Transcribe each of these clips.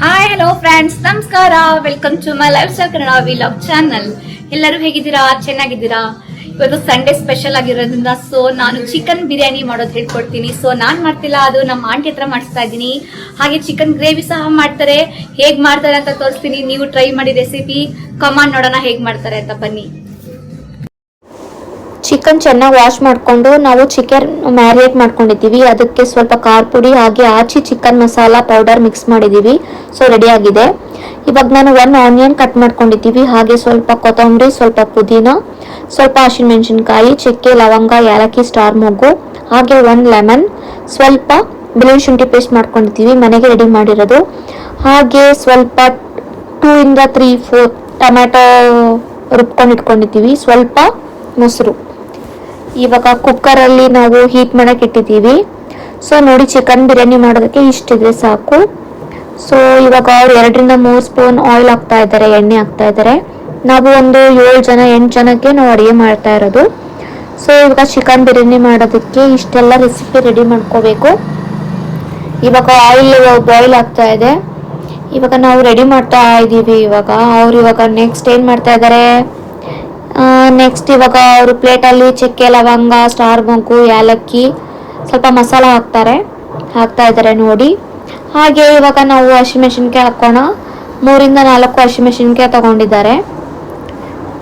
Hi hello friends ನಮಸ್ಕಾರ. Welcome to my life style Kannada vlog channel ಎಲ್ಲರೂ ಹೇಗಿದ್ದೀರಾ? ಚೆನ್ನಾಗಿದ್ದೀರಾ? ಇವತ್ತು ಸಂಡೇ ಸ್ಪೆಷಲ್ ಆಗಿರೋದ್ರಿಂದ ಸೊ ನಾನು ಚಿಕನ್ ಬಿರಿಯಾನಿ ಮಾಡೋದು ಹೇಳ್ಕೊಡ್ತೀನಿ. ಸೊ ನಾನು ಮಾಡ್ತಿಲ್ಲ, ಅದು ನಮ್ಮ ಆಂಟಿ ಹತ್ರ ಮಾಡಿಸ್ತಾ ಇದ್ದೀನಿ. ಹಾಗೆ ಚಿಕನ್ ಗ್ರೇವಿ ಸಹ ಮಾಡ್ತಾರೆ. ಹೇಗೆ ಮಾಡ್ತಾರೆ ಅಂತ ತೋರಿಸ್ತೀನಿ. ನೀವು ಟ್ರೈ ಮಾಡಿ ರೆಸಿಪಿ ಕಮಾಂಡ್ ನೋಡೋಣ ಹೇಗೆ ಮಾಡ್ತಾರೆ ಅಂತ ಬನ್ನಿ. ಚಿಕನ್ ಚೆನ್ನಾಗಿ ವಾಶ್ ಮಾಡಿಕೊಂಡು ನಾವು ಚಿಕನ್ ಮ್ಯಾರಿನೇಟ್ ಮಾಡ್ಕೊಂಡಿದ್ದೀವಿ. ಅದಕ್ಕೆ ಸ್ವಲ್ಪ ಖಾರ ಪುಡಿ ಹಾಗೆ Aachi chicken masala powder mix ಮಾಡಿದ್ದೀವಿ. ಸೊ ರೆಡಿ ಆಗಿದೆ. ಇವಾಗ ನಾನು ಒನ್ ಆನಿಯನ್ ಕಟ್ ಮಾಡ್ಕೊಂಡಿದ್ದೀವಿ. ಹಾಗೆ ಸ್ವಲ್ಪ ಕೊತ್ತಂಬರಿ, ಸ್ವಲ್ಪ ಪುದೀನ, ಸ್ವಲ್ಪ ಹಸಿಮೆಣಸಿನ್ಕಾಯಿ, ಚಕ್ಕೆ, ಲವಂಗ, ಏಲಕ್ಕಿ, ಸ್ಟಾರ್ ಮೊಗ್ಗು ಹಾಗೆ ಒಂದು ಲೆಮನ್ ಸ್ವಲ್ಪ ಬೆಳ್ಳುಳ್ಳಿ ಶುಂಠಿ ಪೇಸ್ಟ್ ಮಾಡ್ಕೊಂಡಿದ್ದೀವಿ. ಮನೆಗೆ ರೆಡಿ ಮಾಡಿರೋದು. ಹಾಗೆ ಸ್ವಲ್ಪ ಟೂ ಇಂದ ತ್ರೀ ಫೋರ್ ಟೊಮ್ಯಾಟೊ ರುಬ್ಕೊಂಡು ಇಟ್ಕೊಂಡಿದ್ದೀವಿ ಸ್ವಲ್ಪ ಮೊಸರು. ಇವಾಗ ಕುಕ್ಕರಲ್ಲಿ ನಾವು ಹೀಟ್ ಮಾಡಕ್ಕೆ ಇಟ್ಟಿದ್ದೀವಿ. ಸೊ ನೋಡಿ ಚಿಕನ್ ಬಿರಿಯಾನಿ ಮಾಡೋದಕ್ಕೆ ಇಷ್ಟಿದೆ ಸಾಕು. ಸೊ ಇವಾಗ ಅವ್ರು ಎರಡರಿಂದ ಮೂರು ಸ್ಪೂನ್ ಆಯಿಲ್ ಹಾಕ್ತಾ ಇದ್ದಾರೆ, ಎಣ್ಣೆ ಹಾಕ್ತಾ ಇದ್ದಾರೆ. ನಾವು ಒಂದು ಏಳು ಜನ, ಎಂಟು ಜನಕ್ಕೆ ನಾವು ಅಡುಗೆ ಮಾಡ್ತಾ ಇರೋದು. ಸೊ ಇವಾಗ ಚಿಕನ್ ಬಿರಿಯಾನಿ ಮಾಡೋದಕ್ಕೆ ಇಷ್ಟೆಲ್ಲ ರೆಸಿಪಿ ರೆಡಿ ಮಾಡ್ಕೋಬೇಕು. ಇವಾಗ ಆಯಿಲ್ ಬಾಯ್ಲ್ ಆಗ್ತಾ ಇದೆ. ಇವಾಗ ನಾವು ರೆಡಿ ಮಾಡ್ತಾ ಇದ್ದೀವಿ ಇವಾಗ. ಅವ್ರು ಇವಾಗ ನೆಕ್ಸ್ಟ್ ಏನು ಮಾಡ್ತಾ ಇದ್ದಾರೆ? ನೆಕ್ಸ್ಟ್ ಇವಾಗ ಅವರು ಪ್ಲೇಟಲ್ಲಿ ಚಕ್ಕೆ, ಲವಂಗ, ಸ್ಟಾರ್ ಬೊಂಕು ಏಲಕ್ಕಿ ಸ್ವಲ್ಪ ಮಸಾಲ ಹಾಕ್ತಾರೆ. ಹಾಕ್ತಾ ಇದ್ದಾರೆ ನೋಡಿ. ಹಾಗೆ ಇವಾಗ ನಾವು ಹಸಿಮೆಣಸಿನ್ಕಾಯಿ ಹಾಕೋಣ. ಮೂರಿಂದ ನಾಲ್ಕು ಹಸಿಮೆಣಸಿನ್ಕಾಯಿ ತಗೊಂಡಿದ್ದಾರೆ.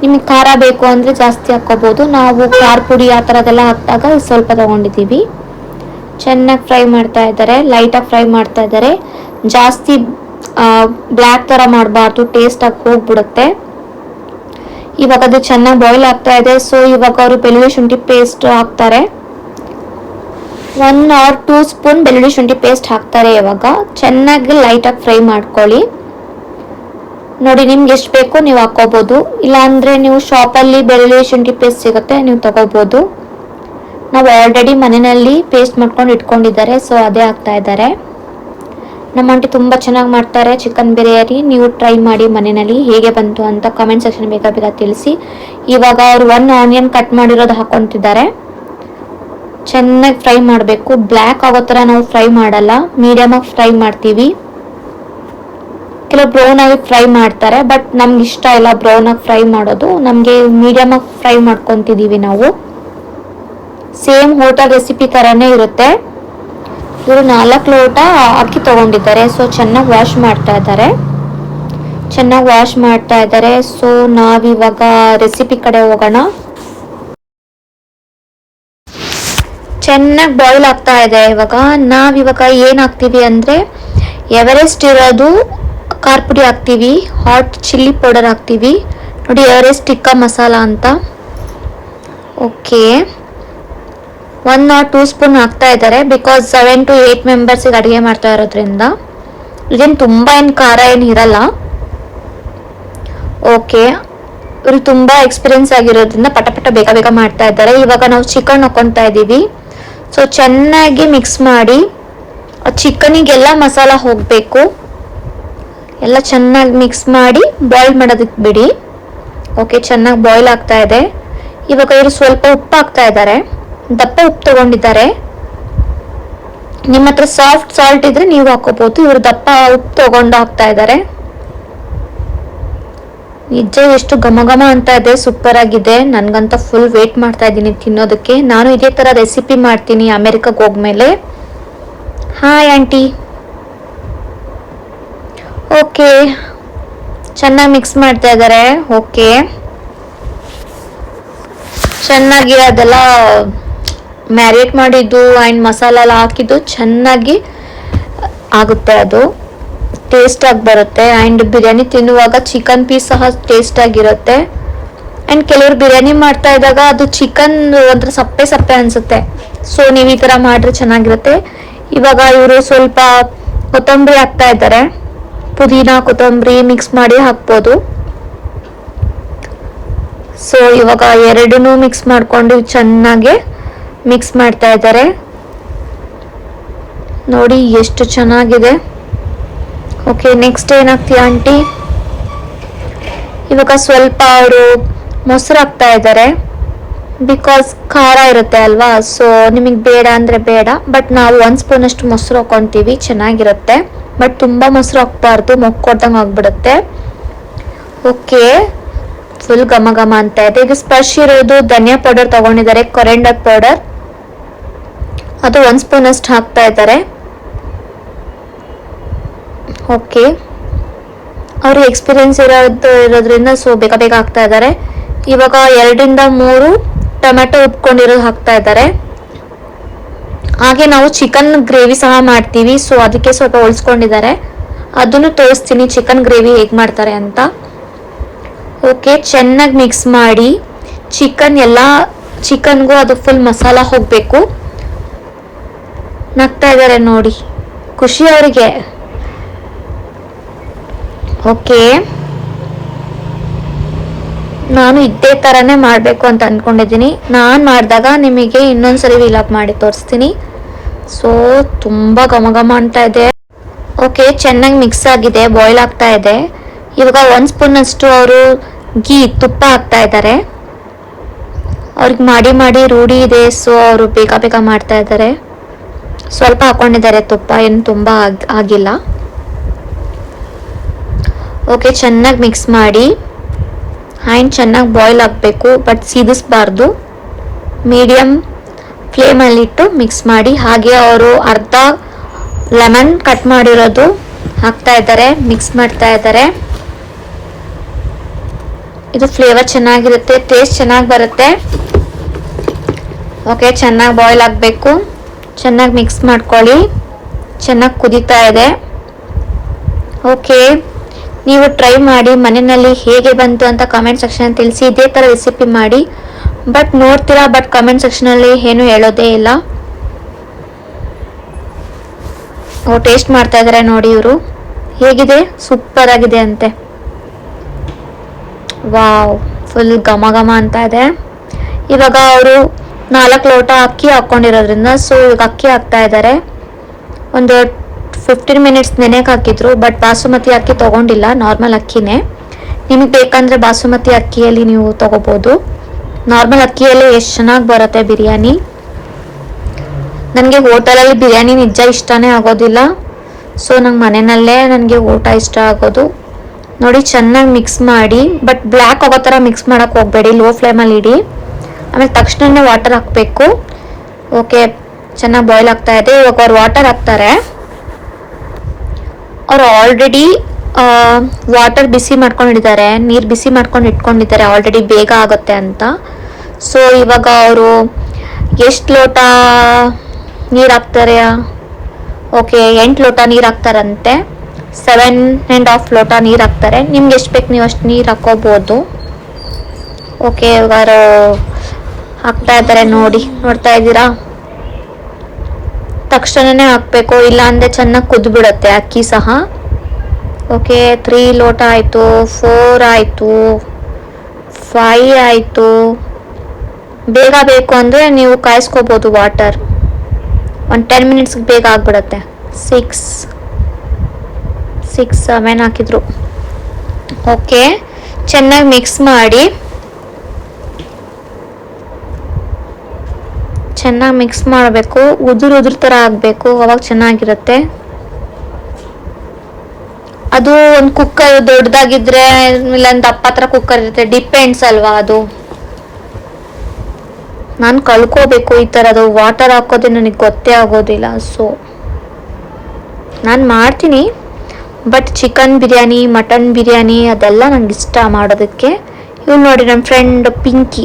ನಿಮಗೆ ಖಾರ ಬೇಕು ಅಂದರೆ ಜಾಸ್ತಿ ಹಾಕ್ಕೋಬೋದು. ನಾವು ಖಾರ ಪುಡಿ ಆ ಥರದ್ದೆಲ್ಲ ಹಾಕಿದಾಗ ಸ್ವಲ್ಪ ತಗೊಂಡಿದ್ದೀವಿ. ಚೆನ್ನಾಗಿ ಫ್ರೈ ಮಾಡ್ತಾ ಇದ್ದಾರೆ. ಲೈಟಾಗಿ ಫ್ರೈ ಮಾಡ್ತಾ ಇದ್ದಾರೆ. ಜಾಸ್ತಿ ಬ್ಲ್ಯಾಕ್ ಥರ ಮಾಡಬಾರ್ದು. ಟೇಸ್ಟಾಗಿ ಹೋಗ್ಬಿಡುತ್ತೆ. ಇವಾಗ ಅದು ಚೆನ್ನಾಗಿ ಬಾಯ್ಲ್ ಆಗ್ತಾ ಇದೆ. ಸೊ ಇವಾಗ ಅವರು ಬೆಳ್ಳುಳ್ಳಿ ಶುಂಠಿ ಪೇಸ್ಟ್ ಹಾಕ್ತಾರೆ. ಒನ್ ಆರ್ ಟೂ ಸ್ಪೂನ್ ಬೆಳ್ಳುಳ್ಳಿ ಶುಂಠಿ ಪೇಸ್ಟ್ ಹಾಕ್ತಾರೆ ಇವಾಗ. ಚೆನ್ನಾಗಿ ಲೈಟಾಗಿ ಫ್ರೈ ಮಾಡ್ಕೊಳ್ಳಿ. ನೋಡಿ, ನಿಮ್ಗೆ ಎಷ್ಟು ಬೇಕು ನೀವು ಹಾಕೋಬೋದು ಇಲ್ಲಾಂದರೆ ನೀವು ಶಾಪಲ್ಲಿ ಬೆಳ್ಳುಳ್ಳಿ ಶುಂಠಿ ಪೇಸ್ಟ್ ಸಿಗುತ್ತೆ, ನೀವು ತಗೋಬೋದು. ನಾವು ಆಲ್ರೆಡಿ ಮನೆಯಲ್ಲಿ ಪೇಸ್ಟ್ ಮಾಡ್ಕೊಂಡು ಇಟ್ಕೊಂಡಿದ್ದಾರೆ ಸೊ ಅದೇ ಹಾಕ್ತಾ ಇದ್ದಾರೆ. ನಮ್ಮ ಆಂಟಿ ತುಂಬ ಚೆನ್ನಾಗಿ ಮಾಡ್ತಾರೆ ಚಿಕನ್ ಬಿರಿಯಾನಿ ನೀವು ಟ್ರೈ ಮಾಡಿ ಮನೆಯಲ್ಲಿ ಹೇಗೆ ಬಂತು ಅಂತ ಕಮೆಂಟ್ ಸೆಕ್ಷನ್ ಬೇಗ ಬೇಗ ತಿಳಿಸಿ. ಇವಾಗ ಅವರು ಒನ್ ಆನಿಯನ್ ಕಟ್ ಮಾಡಿರೋದು ಹಾಕೊತಿದ್ದಾರೆ ಚೆನ್ನಾಗಿ ಫ್ರೈ ಮಾಡಬೇಕು. ಬ್ಲ್ಯಾಕ್ ಆಗೋ ಥರ ನಾವು ಫ್ರೈ ಮಾಡಲ್ಲ. ಮೀಡಿಯಮಾಗಿ ಫ್ರೈ ಮಾಡ್ತೀವಿ. ಕೆಲವು ಬ್ರೌನ್ ಆಗಿ ಫ್ರೈ ಮಾಡ್ತಾರೆ ಬಟ್ ನಮ್ಗೆ ಇಷ್ಟ ಇಲ್ಲ ಬ್ರೌನ್ ಆಗಿ ಫ್ರೈ ಮಾಡೋದು. ನಮಗೆ ಮೀಡಿಯಮಾಗಿ ಫ್ರೈ ಮಾಡ್ಕೊತಿದ್ದೀವಿ ನಾವು. ಸೇಮ್ ಹೋಟೆಲ್ ರೆಸಿಪಿ ಥರನೇ ಇರುತ್ತೆ. ಇವರು ನಾಲ್ಕು ಲೋಟ ಅಕ್ಕಿ ತಗೊಂಡಿದ್ದಾರೆ. ಸೊ ಚೆನ್ನಾಗಿ ವಾಶ್ ಮಾಡ್ತಾ ಇದ್ದಾರೆ. ಚೆನ್ನಾಗಿ ವಾಶ್ ಮಾಡ್ತಾ ಇದ್ದಾರೆ. ಸೊ ನಾವಿವಾಗ ರೆಸಿಪಿ ಕಡೆ ಹೋಗೋಣ. ಚೆನ್ನಾಗಿ ಬಾಯ್ಲ್ ಆಗ್ತಾ ಇದೆ ಇವಾಗ. ನಾವಿವಾಗ ಏನು ಹಾಕ್ತೀವಿ ಅಂದರೆ ಎವರೆಸ್ಟ್ ಇರೋದು ಖಾರ ಪುಡಿ ಹಾಕ್ತೀವಿ ಹಾಟ್ ಚಿಲ್ಲಿ ಪೌಡರ್ ಹಾಕ್ತೀವಿ. ನೋಡಿ ಎವರೆಸ್ಟ್ ಟಿಕ್ಕಾ ಮಸಾಲ ಅಂತ. Okay one or two spoon ಹಾಕ್ತಾ ಇದ್ದಾರೆ. ಬಿಕಾಸ್ ಸೆವೆನ್ ಟು ಏಯ್ಟ್ ಮೆಂಬರ್ಸಿಗೆ ಅಡುಗೆ ಮಾಡ್ತಾ ಇರೋದ್ರಿಂದ ಇದೇನು ತುಂಬ ಏನು ಖಾರ ಏನು ಇರಲ್ಲ. ಓಕೆ ಇವರು ತುಂಬ ಎಕ್ಸ್ಪೀರಿಯನ್ಸ್ ಆಗಿರೋದ್ರಿಂದ ಪಟ ಪಟ ಬೇಗ ಬೇಗ ಮಾಡ್ತಾ ಇದ್ದಾರೆ. ಇವಾಗ ನಾವು ಚಿಕನ್ ಹಾಕೊತಾ ಇದ್ದೀವಿ. ಸೊ ಚೆನ್ನಾಗಿ ಮಿಕ್ಸ್ ಮಾಡಿ ಚಿಕನಿಗೆಲ್ಲ ಮಸಾಲ ಹೋಗಬೇಕು. ಎಲ್ಲ ಚೆನ್ನಾಗಿ ಮಿಕ್ಸ್ ಮಾಡಿ ಬಾಯ್ಲ್ ಮಾಡೋದಕ್ಕೆ ಬಿಡಿ. ಓಕೆ ಚೆನ್ನಾಗಿ ಬಾಯ್ಲ್ ಆಗ್ತಾ ಇದೆ. ಇವಾಗ ಇವರು ಸ್ವಲ್ಪ ಉಪ್ಪು ಹಾಕ್ತಾ ಇದ್ದಾರೆ. ದಪ್ಪ ಉಪ್ಪು ತಗೊಂಡಿದ್ದಾರೆ. ನಿಮ್ಮ ಹತ್ರ ಸಾಫ್ಟ್ ಸಾಲ್ಟ್ ಇದ್ರೆ ನೀವು ಹಾಕೋಬಹುದು ಇವರು ದಪ್ಪ ಉಪ್ಪು ತಗೊಂಡು ಹಾಕ್ತಾ ಇದ್ದಾರೆ. ನಿಜ ಎಷ್ಟು ಘಮ ಘಮ ಅಂತ ಇದೆ ಸೂಪರ್ ಆಗಿದೆ. ನನ್ಗಂತ ಫುಲ್ ವೇಟ್ ಮಾಡ್ತಾ ಇದ್ದೀನಿ ತಿನ್ನೋದಕ್ಕೆ. ನಾನು ಇದೇ ತರ ರೆಸಿಪಿ ಮಾಡ್ತೀನಿ ಅಮೆರಿಕಕ್ಕೆ ಹೋಗ್ಮೇಲೆ. ಹಾಯ್ ಆಂಟಿ ಓಕೆ ಚೆನ್ನಾಗಿ ಮಿಕ್ಸ್ ಮಾಡ್ತಾ ಇದ್ದಾರೆ. ಓಕೆ ಚೆನ್ನಾಗಿ ಅದೆಲ್ಲ ಮ್ಯಾರಿನೇಟ್ ಮಾಡಿದ್ದು ಆ್ಯಂಡ್ ಮಸಾಲ ಎಲ್ಲ ಹಾಕಿದ್ದು, ಚೆನ್ನಾಗಿ ಆಗುತ್ತೆ ಅದು. ಟೇಸ್ಟ್ ಆಗಿ ಬರುತ್ತೆ. ಆ್ಯಂಡ್ ಬಿರಿಯಾನಿ ತಿನ್ನುವಾಗ ಚಿಕನ್ ಪೀಸ್ ಸಹ ಟೇಸ್ಟ್ ಆಗಿರುತ್ತೆ. ಆ್ಯಂಡ್ ಕೆಲವರು ಬಿರಿಯಾನಿ ಮಾಡ್ತಾ ಇದ್ದಾಗ ಅದು ಚಿಕನ್ ಒಂಥರ ಸಪ್ಪೆ ಸಪ್ಪೆ ಅನಿಸುತ್ತೆ. ಸೊ ನೀವು ಈ ಥರ ಮಾಡಿದ್ರೆ ಚೆನ್ನಾಗಿರುತ್ತೆ. ಇವಾಗ ಇವರು ಸ್ವಲ್ಪ ಕೊತ್ತಂಬರಿ ಹಾಕ್ತಾ ಇದ್ದಾರೆ. ಪುದೀನ, ಕೊತ್ತಂಬರಿ ಮಿಕ್ಸ್ ಮಾಡಿ ಹಾಕ್ಬೋದು. ಸೊ ಇವಾಗ ಎರಡನ್ನೂ ಮಿಕ್ಸ್ ಮಾಡಿಕೊಂಡು ಚೆನ್ನಾಗಿ ಮಿಕ್ಸ್ ಮಾಡ್ತಾ ಇದ್ದಾರೆ. ನೋಡಿ ಎಷ್ಟು ಚೆನ್ನಾಗಿದೆ. ಓಕೆ ನೆಕ್ಸ್ಟ್ ಏನಾಗ್ತೀಯ ಆಂಟಿ? ಇವಾಗ ಸ್ವಲ್ಪ ಅವರು ಮೊಸರು ಹಾಕ್ತಾ ಇದ್ದಾರೆ. ಬಿಕಾಸ್ ಖಾರ ಇರುತ್ತೆ ಅಲ್ವಾ? ಸೊ ನಿಮಗೆ ಬೇಡ ಅಂದರೆ ಬೇಡ ಬಟ್ ನಾವು ಒಂದು ಸ್ಪೂನಷ್ಟು ಮೊಸರು ಹಾಕೊತೀವಿ, ಚೆನ್ನಾಗಿರುತ್ತೆ. ಬಟ್ ತುಂಬ ಮೊಸರು ಹಾಕ್ಬಾರ್ದು ಮೊಕ್ಕೊಡ್ದಂಗೆ ಆಗ್ಬಿಡುತ್ತೆ. ಓಕೆ ಫುಲ್ ಘಮ ಘಮ ಅಂತ ಇದೆ. ಈಗ ಸ್ಪರ್ಶ ಇರೋದು ಧನಿಯಾ ಪೌಡರ್ ತಗೊಂಡಿದ್ದಾರೆ ಕೊರೆಂಡರ್ ಪೌಡರ್ ಅದು ಒಂದು ಸ್ಪೂನ್ ಅಷ್ಟು ಹಾಕ್ತಾ ಇದ್ದಾರೆ. ಓಕೆ ಅವರು ಎಕ್ಸ್ಪೀರಿಯನ್ಸ್ ಇರೋದು ಇರೋದ್ರಿಂದ ಸೊ ಬೇಗ ಬೇಗ ಹಾಕ್ತಾ ಇದ್ದಾರೆ. ಇವಾಗ ಎರಡರಿಂದ ಮೂರು ಟೊಮೆಟೊ ಉಟ್ಕೊಂಡಿರೋದು ಹಾಕ್ತಾ ಇದ್ದಾರೆ. ಹಾಗೆ ನಾವು ಚಿಕನ್ ಗ್ರೇವಿ ಸಹ ಮಾಡ್ತೀವಿ ಸೊ ಅದಕ್ಕೆ ಸ್ವಲ್ಪ ಉಳಿಸ್ಕೊಂಡಿದ್ದಾರೆ ಅದನ್ನು ತೋರಿಸ್ತೀನಿ ಚಿಕನ್ ಗ್ರೇವಿ ಹೇಗೆ ಮಾಡ್ತಾರೆ ಅಂತ. ಓಕೆ ಚೆನ್ನಾಗಿ ಮಿಕ್ಸ್ ಮಾಡಿ ಚಿಕನ್ ಎಲ್ಲ ಚಿಕನ್ಗೂ ಅದು ಫುಲ್ ಮಸಾಲ ಹೋಗಬೇಕು. ನಗ್ತಾ ಇದ್ದಾರೆ ನೋಡಿ. ಖುಷಿ ಅವರಿಗೆ. ಓಕೆ. ನಾನು ಇದೇ ಥರನೇ ಮಾಡಬೇಕು ಅಂತ ಅಂದ್ಕೊಂಡಿದ್ದೀನಿ ನಾನು ಮಾಡಿದಾಗ ನಿಮಗೆ ಇನ್ನೊಂದ್ಸರಿ ವಿಲಾಪ್ ಮಾಡಿ ತೋರಿಸ್ತೀನಿ. ಸೊ ತುಂಬ ಘಮ ಘಮ ಅಂತ ಇದೆ. ಓಕೆ, ಚೆನ್ನಾಗಿ ಮಿಕ್ಸ್ ಆಗಿದೆ ಬಾಯ್ಲ್ ಆಗ್ತಾ ಇದೆ. ಇವಾಗ ಒಂದು ಸ್ಪೂನ್ ಅಷ್ಟು ಅವರು ಗೀ ತುಪ್ಪ ಹಾಕ್ತಾ ಇದ್ದಾರೆ. ಅವ್ರಿಗೆ ಮಾಡಿ ಮಾಡಿ ರೂಢಿ ಇದೆ ಸೊ ಅವರು ಬೇಗ ಬೇಗ ಮಾಡ್ತಾ ಇದ್ದಾರೆ. ಸ್ವಲ್ಪ ಹಾಕೊಂಡಿದ್ದಾರೆ, ತುಪ್ಪ ಏನು ತುಂಬ ಆಗ್- ಆಗಿಲ್ಲ. ಓಕೆ ಚೆನ್ನಾಗಿ ಮಿಕ್ಸ್ ಮಾಡಿ. ಆ್ಯಂಡ್ ಚೆನ್ನಾಗಿ ಬಾಯ್ಲ್ ಆಗಬೇಕು ಬಟ್ ಸೀದಿಸ್ಬಾರ್ದು. ಮೀಡಿಯಮ್ ಫ್ಲೇಮಲ್ಲಿಟ್ಟು ಮಿಕ್ಸ್ ಮಾಡಿ. ಹಾಗೆ ಅವರು ಅರ್ಧ ಲೆಮನ್ ಕಟ್ ಮಾಡಿರೋದು ಹಾಕ್ತಾ ಇದ್ದಾರೆ ಮಿಕ್ಸ್ ಮಾಡ್ತಾ ಇದ್ದಾರೆ. ಇದು ಫ್ಲೇವರ್ ಚೆನ್ನಾಗಿರುತ್ತೆ ಟೇಸ್ಟ್ ಚೆನ್ನಾಗಿ ಬರುತ್ತೆ. ಓಕೆ ಚೆನ್ನಾಗಿ ಬಾಯ್ಲ್ ಆಗಬೇಕು. ಚೆನ್ನಾಗಿ ಮಿಕ್ಸ್ ಮಾಡ್ಕೊಳ್ಳಿ. ಚೆನ್ನಾಗಿ ಕುದೀತಾ ಇದೆ. ಓಕೆ ನೀವು ಟ್ರೈ ಮಾಡಿ ಮನೆಯಲ್ಲಿ ಹೇಗೆ ಬಂತು ಅಂತ ಕಾಮೆಂಟ್ ಸೆಕ್ಷನ್ ತಿಳಿಸಿ. ಇದೇ ಥರ ರೆಸಿಪಿ ಮಾಡಿ. ಬಟ್ ನೋಡ್ತೀರಾ ಬಟ್ ಕಮೆಂಟ್ ಸೆಕ್ಷನಲ್ಲಿ ಏನು ಹೇಳೋದೇ ಇಲ್ಲ. ಓ ಟೇಸ್ಟ್ ಮಾಡ್ತಾ ಇದ್ದಾರೆ ನೋಡಿ ಇವರು. ಹೇಗಿದೆ? ಸೂಪರ್ ಆಗಿದೆ ಅಂತೆ. ವಾವ್ ಫುಲ್ ಘಮ ಘಮ ಅಂತ ಇದೆ. ಇವಾಗ ಅವರು ನಾಲ್ಕು ಲೋಟ ಅಕ್ಕಿ ಹಾಕ್ಕೊಂಡಿರೋದ್ರಿಂದ ಸೊ ಇವಾಗ ಅಕ್ಕಿ ಹಾಕ್ತಾ ಇದ್ದಾರೆ. ಒಂದು ಫಿಫ್ಟೀನ್ ಮಿನಿಟ್ಸ್ ನೆನೆಗೆ ಹಾಕಿದ್ರು ಬಟ್ ಬಾಸುಮತಿ ಅಕ್ಕಿ ತಗೊಂಡಿಲ್ಲ ನಾರ್ಮಲ್ ಅಕ್ಕಿನೇ. ನಿಮಗೆ ಬೇಕಂದ್ರೆ ಬಾಸುಮತಿ ಅಕ್ಕಿಯಲ್ಲಿ ನೀವು ತಗೋಬೋದು. ನಾರ್ಮಲ್ ಅಕ್ಕಿಯಲ್ಲಿ ಎಷ್ಟು ಚೆನ್ನಾಗಿ ಬರುತ್ತೆ ಬಿರಿಯಾನಿ? ನನಗೆ ಹೋಟೆಲಲ್ಲಿ ಬಿರಿಯಾನಿ ನಿಜ ಇಷ್ಟನೇ ಆಗೋದಿಲ್ಲ. ಸೊ ನಂಗೆ ಮನೆಯಲ್ಲೇ ನನಗೆ ಊಟ ಇಷ್ಟ ಆಗೋದು. ನೋಡಿ, ಚೆನ್ನಾಗಿ ಮಿಕ್ಸ್ ಮಾಡಿ ಬಟ್ ಬ್ಲ್ಯಾಕ್ ಆಗೋ ಥರ ಮಿಕ್ಸ್ ಮಾಡೋಕ್ಕೆ ಹೋಗಬೇಡಿ ಲೋ ಫ್ಲೇಮಲ್ಲಿ ಇಡಿ. ಆಮೇಲೆ ತಕ್ಷಣನೇ ವಾಟರ್ ಹಾಕಬೇಕು. ಓಕೆ ಚೆನ್ನಾಗಿ ಬಾಯ್ಲ್ ಆಗ್ತಾ ಇದೆ. ಇವಾಗ ಅವ್ರು ವಾಟರ್ ಹಾಕ್ತಾರೆ. ಅವ್ರು ಆಲ್ರೆಡಿ ವಾಟರ್ ಬಿಸಿ ಮಾಡ್ಕೊಂಡಿದ್ದಾರೆ. ನೀರು ಬಿಸಿ ಮಾಡ್ಕೊಂಡು ಇಟ್ಕೊಂಡಿದ್ದಾರೆ. ಆಲ್ರೆಡಿ ಬೇಗ ಆಗುತ್ತೆ ಅಂತ. ಸೊ ಇವಾಗ ಅವರು ಎಷ್ಟು ಲೋಟ ನೀರು ಹಾಕ್ತಾರೆ? ಓಕೆ ಎಂಟು ಲೋಟ ನೀರು ಹಾಕ್ತಾರಂತೆ. ಸೆವೆನ್ ಆ್ಯಂಡ್ ಹಾಫ್ ಲೋಟ ನೀರು ಹಾಕ್ತಾರೆ. ನಿಮ್ಗೆ ಎಷ್ಟು ಬೇಕು ನೀವು ಅಷ್ಟು ನೀರು ಹಾಕೋಬೋದು. ಓಕೆ ಇವಾಗ ಹಾಕ್ತಾ ಇದ್ದಾರೆ ನೋಡಿ, ನೋಡ್ತಾ ಇದ್ದೀರಾ? ತಕ್ಷಣನೇ ಹಾಕಬೇಕು, ಇಲ್ಲ ಅಂದರೆ ಚೆನ್ನಾಗಿ ಕುದ್ಬಿಡುತ್ತೆ ಅಕ್ಕಿ ಸಹ. ಓಕೆ ತ್ರೀ ಲೋಟ ಆಯಿತು ಫೋರ್ ಆಯಿತು ಫೈ ಆಯಿತು. ಬೇಗ ಬೇಕು ಅಂದರೆ ನೀವು ಕಾಯಿಸ್ಕೋಬೋದು ವಾಟರ್ ಒಂದು ಟೆನ್ ಮಿನಿಟ್ಸ್ಗೆ ಬೇಗ ಆಗಿಬಿಡುತ್ತೆ. ಸಿಕ್ಸ್ ಸಿಕ್ಸ್ ಸೆವೆನ್ ಹಾಕಿದ್ರು. ಓಕೆ ಚೆನ್ನಾಗಿ ಮಿಕ್ಸ್ ಮಾಡಿ. ಚೆನ್ನಾಗಿ ಮಿಕ್ಸ್ ಮಾಡಬೇಕು. ಉದುರು ಉದುರು ಥರ ಆಗಬೇಕು. ಅವಾಗ ಚೆನ್ನಾಗಿರುತ್ತೆ. ಅದು ಒಂದು ಕುಕ್ಕರ್ ದೊಡ್ಡದಾಗಿದ್ರೆ ಇಲ್ಲೊಂದು ದಪ್ಪ ಹತ್ರ ಕುಕ್ಕರ್ ಇರುತ್ತೆ. ಡಿಪೆಂಡ್ಸ್ ಅಲ್ವಾ ಅದು. ನಾನು ಕಳ್ಕೋಬೇಕು ಈ ಥರದ್ದು ವಾಟರ್ ಹಾಕೋದೇ ನನಗೆ ಗೊತ್ತೇ ಆಗೋದಿಲ್ಲ ಸೊ ನಾನು ಮಾಡ್ತೀನಿ. But chicken biryani mutton biryani ಅದೆಲ್ಲ ನನಗೆ ಇಷ್ಟ ಮಾಡೋದಕ್ಕೆ. ಇವ್ನು ನೋಡಿ ನನ್ನ ಫ್ರೆಂಡ್ ಪಿಂಕಿ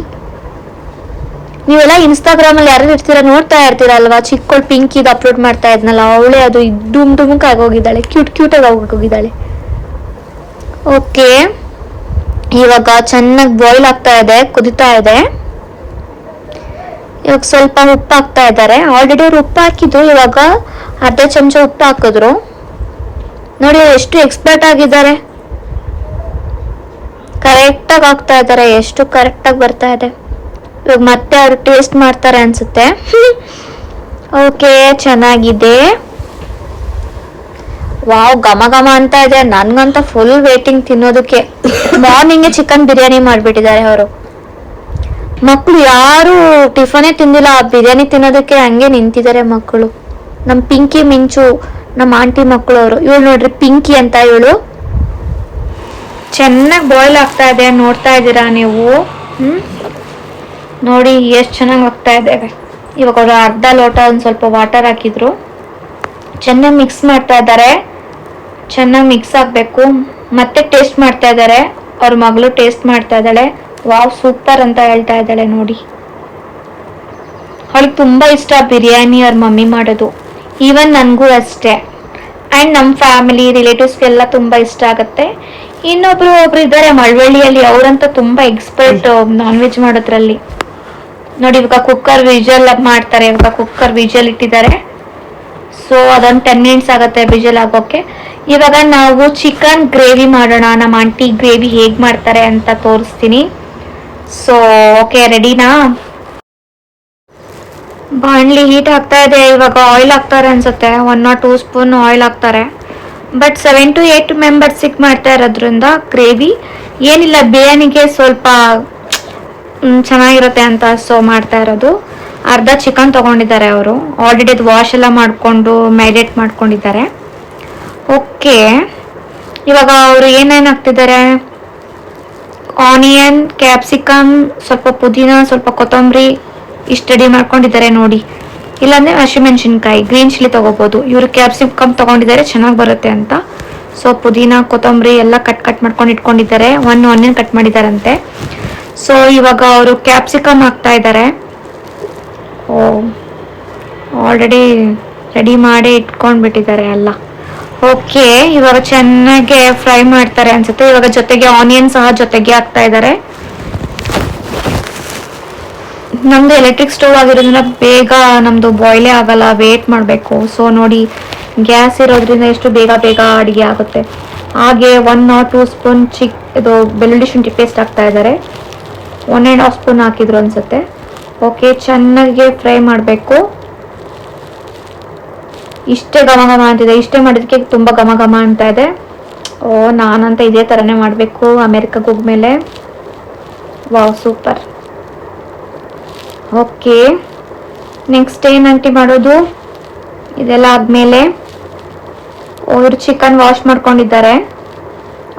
ನೀವೆಲ್ಲ ಇನ್ಸ್ಟಾಗ್ರಾಮ್ ಅಲ್ಲಿ ಯಾರು ಇರ್ತೀರಾ ನೋಡ್ತಾ ಇರ್ತೀರಾ ಅಲ್ವಾ? ಪಿಂಕ್ ಇದು ಅಪ್ಲೋಡ್ ಮಾಡ್ತಾ ಇದ್ನಲ್ಲ, ಅವಳೇ ಅದು ಡುಮ್ ಡುಮ್ಕ್ ಆಗೋಗಿದ್ದಾಳೆ ಕ್ಯೂಟ್ ಕ್ಯೂಟಾಗಿ ಆಗೋಗಿದ್ದಾಳೆ. ಓಕೆ ಇವಾಗ ಚೆನ್ನಾಗಿ ಬಾಯ್ಲ್ ಆಗ್ತಾ ಇದೆ, ಕುದಿತಾ ಇದೆ. ಇವಾಗ ಸ್ವಲ್ಪ ಉಪ್ಪು ಹಾಕ್ತಾ ಇದ್ದಾರೆ. ಆಲ್ರೆಡಿ ಅವ್ರು ಉಪ್ಪು ಹಾಕಿದ್ರು, ಇವಾಗ ಅರ್ಧ ಚಮಚ ಉಪ್ಪು ಹಾಕಿದ್ರು. ನೋಡಿ ಎಷ್ಟು ಎಕ್ಸ್ಪರ್ಟ್ ಆಗಿದ್ದಾರೆ. ಕರೆಕ್ಟಾಗಿ ಆಗ್ತಾ ಇದ್ದಾರೆ, ಎಷ್ಟು ಕರೆಕ್ಟಾಗಿ ಬರ್ತಾ ಇದೆ. ಮತ್ತೆ ಅವ್ರು ಟೇಸ್ಟ್ ಮಾಡ್ತಾರೆ ಅನ್ಸುತ್ತೆ. ಓಕೆ ಚೆನ್ನಾಗಿದೆ. ವಾವ್ ಘಮ ಘಮ ಅಂತ ಇದೆ. ನನ್ಗಂತ ಫುಲ್ ವೇಟಿಂಗ್ ತಿನ್ನೋದಕ್ಕೆ. ಮಾರ್ನಿಂಗ್ ಚಿಕನ್ ಬಿರಿಯಾನಿ ಮಾಡಿಬಿಟ್ಟಿದ್ದಾರೆ ಅವರು. ಮಕ್ಕಳು ಯಾರು ಟಿಫನೇ ತಿಂದಿಲ್ಲ. ಆ ಬಿರಿಯಾನಿ ತಿನ್ನೋದಕ್ಕೆ ಹಂಗೆ ನಿಂತಿದ್ದಾರೆ ಮಕ್ಕಳು. ನಮ್ಮ ಪಿಂಕಿ, ಮಿಂಚು ನಮ್ಮ ಆಂಟಿ ಮಕ್ಕಳು ಅವರು. ಇವಳು ನೋಡ್ರಿ, ಪಿಂಕಿ ಅಂತ ಇವಳು. ಚೆನ್ನಾಗಿ ಬಾಯ್ಲ್ ಆಗ್ತಾ ಇದೆ. ನೋಡ್ತಾ ಇದ್ದೀರಾ ನೀವು? ಹ್ಮ್? ನೋಡಿ ಎಷ್ಟು ಚೆನ್ನಾಗಿ ಹೋಗ್ತಾ ಇದ್ದೇವೆ ಇವಾಗ ಅವರು ಅರ್ಧ ಲೋಟ ಒಂದು ಸ್ವಲ್ಪ ವಾಟರ್ ಹಾಕಿದ್ರು. ಚೆನ್ನಾಗಿ ಮಿಕ್ಸ್ ಮಾಡ್ತಾ ಇದ್ದಾರೆ ಚೆನ್ನಾಗಿ ಮಿಕ್ಸ್ ಆಗಬೇಕು. ಮತ್ತೆ ಟೇಸ್ಟ್ ಮಾಡ್ತಾ ಇದ್ದಾರೆ ಅವ್ರ ಮಗಳು ಟೇಸ್ಟ್ ಮಾಡ್ತಾ ಇದ್ದಾಳೆ ವಾವ್ ಸೂಪರ್ ಅಂತ ಹೇಳ್ತಾ ಇದ್ದಾಳೆ ನೋಡಿ. ಅವಳಿಗೆ ತುಂಬ ಇಷ್ಟ ಬಿರಿಯಾನಿ ಅವ್ರ ಮಮ್ಮಿ ಮಾಡೋದು. ಈವನ್ ನನಗೂ ಅಷ್ಟೇ. ಆ್ಯಂಡ್ ನಮ್ಮ ಫ್ಯಾಮಿಲಿ ರಿಲೇಟಿವ್ಸ್ಗೆಲ್ಲ ತುಂಬ ಇಷ್ಟ ಆಗುತ್ತೆ. ಇನ್ನೊಬ್ರು ಒಬ್ರು ಇದ್ದಾರೆ ಮಳವಳ್ಳಿಯಲ್ಲಿ. ಅವರಂತ ತುಂಬ ಎಕ್ಸ್ಪರ್ಟ್ ನಾನ್ ವೆಜ್ ಮಾಡೋದ್ರಲ್ಲಿ. ನೋಡಿ, ಇವಾಗ ಕುಕ್ಕರ್ ವಿಜಲ್ ಮಾಡ್ತಾರೆ, ಇವಾಗ ಕುಕ್ಕರ್ ವಿಜಲ್ ಇಟ್ಟಿದ್ದಾರೆ. ಸೊ ಅದೊಂದು ಟೆನ್ ಮಿನಿಟ್ಸ್ ಆಗುತ್ತೆ ವಿಜಲ್ ಆಗೋಕೆ. ಇವಾಗ ನಾವು ಚಿಕನ್ ಗ್ರೇವಿ ಮಾಡೋಣ, ನಮ್ಮ ಆಂಟಿ ಗ್ರೇವಿ ಹೇಗೆ ಮಾಡ್ತಾರೆ ಅಂತ ತೋರಿಸ್ತೀನಿ. ಸೊ ಓಕೆ ರೆಡಿನಾ ಬಾಣಲಿ ಹೀಟ್ ಆಗ್ತಾ ಇದೆ, ಇವಾಗ ಆಯಿಲ್ ಹಾಕ್ತಾರೆ ಅನ್ಸುತ್ತೆ. One or two spoon oil ಹಾಕ್ತಾರೆ. ಬಟ್ ಸೆವೆನ್ ಟು ಏಟ್ ಮೆಂಬರ್ಸಿಗೆ ಮಾಡ್ತಾ ಇರೋದ್ರಿಂದ ಗ್ರೇವಿ ಏನಿಲ್ಲ, ಬಿರಿಯಾನಿಗೆ ಸ್ವಲ್ಪ ಚೆನ್ನಾಗಿರುತ್ತೆ ಅಂತ ಸೊ ಮಾಡ್ತಾ ಇರೋದು. ಅರ್ಧ ಚಿಕನ್ ತಗೊಂಡಿದ್ದಾರೆ ಅವರು. ಆಲ್ರೆಡಿ ಅದು ವಾಶ್ ಎಲ್ಲ ಮಾಡಿಕೊಂಡು ಮ್ಯಾರಿನೇಟ್ ಮಾಡ್ಕೊಂಡಿದ್ದಾರೆ. ಓಕೆ ಇವಾಗ ಅವರು ಏನೇನು ಹಾಕ್ತಿದ್ದಾರೆ? ಆನಿಯನ್ ಕ್ಯಾಪ್ಸಿಕಮ್ ಸ್ವಲ್ಪ ಪುದೀನ, ಸ್ವಲ್ಪ ಕೊತ್ತಂಬರಿ, ಇಷ್ಟು ರೆಡಿ ಮಾಡ್ಕೊಂಡಿದ್ದಾರೆ ನೋಡಿ. ಇಲ್ಲಾಂದರೆ ಹಸಿಮೆಣಸಿನ್ಕಾಯಿ ಗ್ರೀನ್ ಚಿಲ್ಲಿ ತಗೋಬೋದು. ಇವರು ಕ್ಯಾಪ್ಸಿಕಮ್ ತಗೊಂಡಿದ್ದಾರೆ, ಚೆನ್ನಾಗಿ ಬರುತ್ತೆ ಅಂತ. ಸೊ ಪುದೀನ, ಕೊತ್ತಂಬರಿ ಎಲ್ಲ ಕಟ್ ಕಟ್ ಮಾಡ್ಕೊಂಡು ಇಟ್ಕೊಂಡಿದ್ದಾರೆ. ಒನ್ ಆನಿಯನ್ ಕಟ್ ಮಾಡಿದಾರಂತೆ ಸೊ ಇವಾಗ ಅವರು ಕ್ಯಾಪ್ಸಿಕಮ್ ಹಾಕ್ತಾ ಇದ್ದಾರೆ. ಓ ಆಲ್ರೆಡಿ ರೆಡಿ ಮಾಡಿ ಇಟ್ಕೊಂಡ್ಬಿಟ್ಟಿದ್ದಾರೆ ಎಲ್ಲ. ಓಕೆ ಇವಾಗ ಚೆನ್ನಾಗಿ ಫ್ರೈ ಮಾಡ್ತಾರೆ ಅನ್ಸುತ್ತೆ. ಇವಾಗ ಜೊತೆಗೆ ಆನಿಯನ್ ಸಹ ಜೊತೆಗೆ ಹಾಕ್ತಾ ಇದ್ದಾರೆ. ನಮ್ದು ಎಲೆಕ್ಟ್ರಿಕ್ ಸ್ಟೋವ್ ಆಗಿರೋದ್ರಿಂದ ಬೇಗ ನಮ್ದು ಬಾಯ್ಲೇ ಆಗಲ್ಲ ವೇಟ್ ಮಾಡಬೇಕು. ಸೊ ನೋಡಿ ಗ್ಯಾಸ್ ಇರೋದ್ರಿಂದ ಎಷ್ಟು ಬೇಗ ಬೇಗ ಅಡುಗೆ ಆಗುತ್ತೆ. ಹಾಗೆ ಒನ್ ಆರ್ ಟೂ ಸ್ಪೂನ್ ಚಿಕ್, ಇದು ಬೆಳ್ಳುಳ್ಳಿ ಶುಂಠಿ ಪೇಸ್ಟ್ ಹಾಕ್ತಾ ಇದ್ದಾರೆ. ಒನ್ ಆ್ಯಂಡ್ ಹಾಫ್ ಸ್ಪೂನ್ ಹಾಕಿದ್ರು ಅನ್ಸುತ್ತೆ. ಓಕೆ ಚೆನ್ನಾಗಿ ಫ್ರೈ ಮಾಡಬೇಕು. ಇಷ್ಟೇ ಘಮ ಘಮ ಅಂತಿದೆ. ಇಷ್ಟೇ ಮಾಡಿದಕ್ಕೆ ತುಂಬ ಘಮ ಘಮ ಅಂತ ಇದೆ. ಓ, ನಾನಂತ ಇದೇ ಥರನೇ ಮಾಡಬೇಕು ಅಮೇರಿಕಾಗೆ ಹೋಗ್ಮೇಲೆ ವಾವ್ ಸೂಪರ್ ಓಕೆ ನೆಕ್ಸ್ಟ್ ಏನಂಟಿ ಮಾಡೋದು? ಇದೆಲ್ಲ ಆದಮೇಲೆ ಅವರು ಚಿಕನ್ ವಾಶ್ ಮಾಡ್ಕೊಂಡಿದ್ದಾರೆ.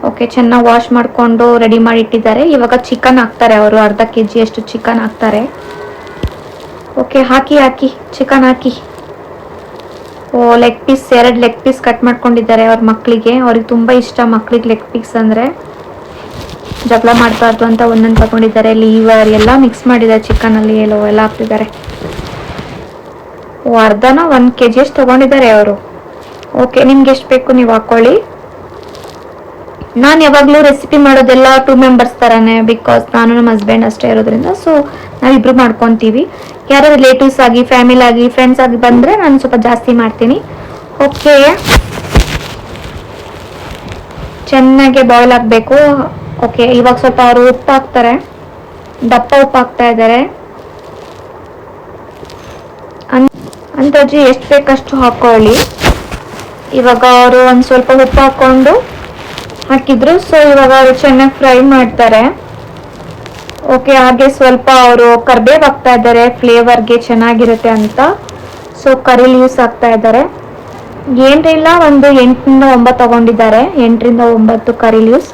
ಓಕೆ ಚೆನ್ನಾಗಿ ವಾಶ್ ಮಾಡಿಕೊಂಡು ರೆಡಿ ಮಾಡಿ ಇಟ್ಟಿದ್ದಾರೆ. ಇವಾಗ ಚಿಕನ್ ಹಾಕ್ತಾರೆ ಅವರು, ಅರ್ಧ ಕೆ ಜಿಯಷ್ಟು ಚಿಕನ್ ಹಾಕ್ತಾರೆ. ಓಕೆ ಹಾಕಿ ಹಾಕಿ ಚಿಕನ್ ಹಾಕಿ. ಓ ಲೆಗ್ ಪೀಸ್ ಎರಡು ಲೆಗ್ ಪೀಸ್ ಕಟ್ ಮಾಡ್ಕೊಂಡಿದ್ದಾರೆ ಅವ್ರ ಮಕ್ಕಳಿಗೆ ಅವ್ರಿಗೆ ತುಂಬ ಇಷ್ಟ ಮಕ್ಳಿಗೆ ಲೆಗ್ ಪೀಸ್ ಅಂದರೆ. ಜಗಳ ಮಾಡಬಾರ್ದು ಅಂತ ಒಂದೊಂದು ತಗೊಂಡಿದ್ದಾರೆ. ಲೀವರ್ ಎಲ್ಲ ಮಿಕ್ಸ್ ಮಾಡಿದ್ದಾರೆ ಚಿಕನಲ್ಲಿ ಎಲ್ಲೋ ಎಲ್ಲ ಹಾಕ್ತಿದ್ದಾರೆ. ಓ, ಅರ್ಧನ ಒಂದು ಕೆ ಜಿ ಅಷ್ಟು ತೊಗೊಂಡಿದ್ದಾರೆ ಅವರು. ಓಕೆ ನಿಮ್ಗೆ ಎಷ್ಟು ಬೇಕು ನೀವು ಹಾಕ್ಕೊಳ್ಳಿ ನಾನು ಯಾವಾಗಲೂ ರೆಸಿಪಿ ಮಾಡೋದೆಲ್ಲ ಟೂ ಮೆಂಬರ್ಸ್ ಥರನೇ ಬಿಕಾಸ್ ನಾನು ನಮ್ಮ ಹಸ್ಬೆಂಡ್ ಅಷ್ಟೇ ಇರೋದ್ರಿಂದ ಸೊ ನಾವಿಬ್ರು ಮಾಡ್ಕೊತೀವಿ. ಯಾರೋ ರಿಲೇಟಿವ್ಸ್ ಆಗಿ ಫ್ಯಾಮಿಲಿ ಆಗಿ ಫ್ರೆಂಡ್ಸ್ ಆಗಿ ಬಂದರೆ ನಾನು ಸ್ವಲ್ಪ ಜಾಸ್ತಿ ಮಾಡ್ತೀನಿ. ಓಕೆ ಚೆನ್ನಾಗಿ ಬಾಯ್ಲ್ ಆಗಬೇಕು. ಓಕೆ ಇವಾಗ ಸ್ವಲ್ಪ ಅವರು ಉಪ್ಪು ಹಾಕ್ತಾರೆ. ದಪ್ಪ ಉಪ್ಪು ಹಾಕ್ತಾ ಇದ್ದಾರೆ. ಅಂದಾಜು ಎಷ್ಟು ಬೇಕಷ್ಟು ಹಾಕೊಳ್ಳಿ. ಇವಾಗ ಅವರು ಒಂದು ಸ್ವಲ್ಪ ಉಪ್ಪು ಹಾಕ್ಕೊಂಡು ಹಾಕಿದ್ರು. ಸೊ ಇವಾಗ ಚೆನ್ನಾಗಿ ಫ್ರೈ ಮಾಡ್ತಾರೆ. ಓಕೆ ಹಾಗೆ ಸ್ವಲ್ಪ ಅವರು ಕರ್ಬೇವು ಹಾಕ್ತಾ ಇದ್ದಾರೆ ಫ್ಲೇವರ್ಗೆ ಚೆನ್ನಾಗಿರುತ್ತೆ ಅಂತ. ಸೊ ಕರಿ ಲೀವ್ಸ್ ಹಾಕ್ತಾ ಇದ್ದಾರೆ. ಏನಿಲ್ಲ ಒಂದು ಎಂಟರಿಂದ ಒಂಬತ್ತು ತಗೊಂಡಿದ್ದಾರೆ. ಎಂಟರಿಂದ ಒಂಬತ್ತು ಕರಿ ಲೀವ್ಸ್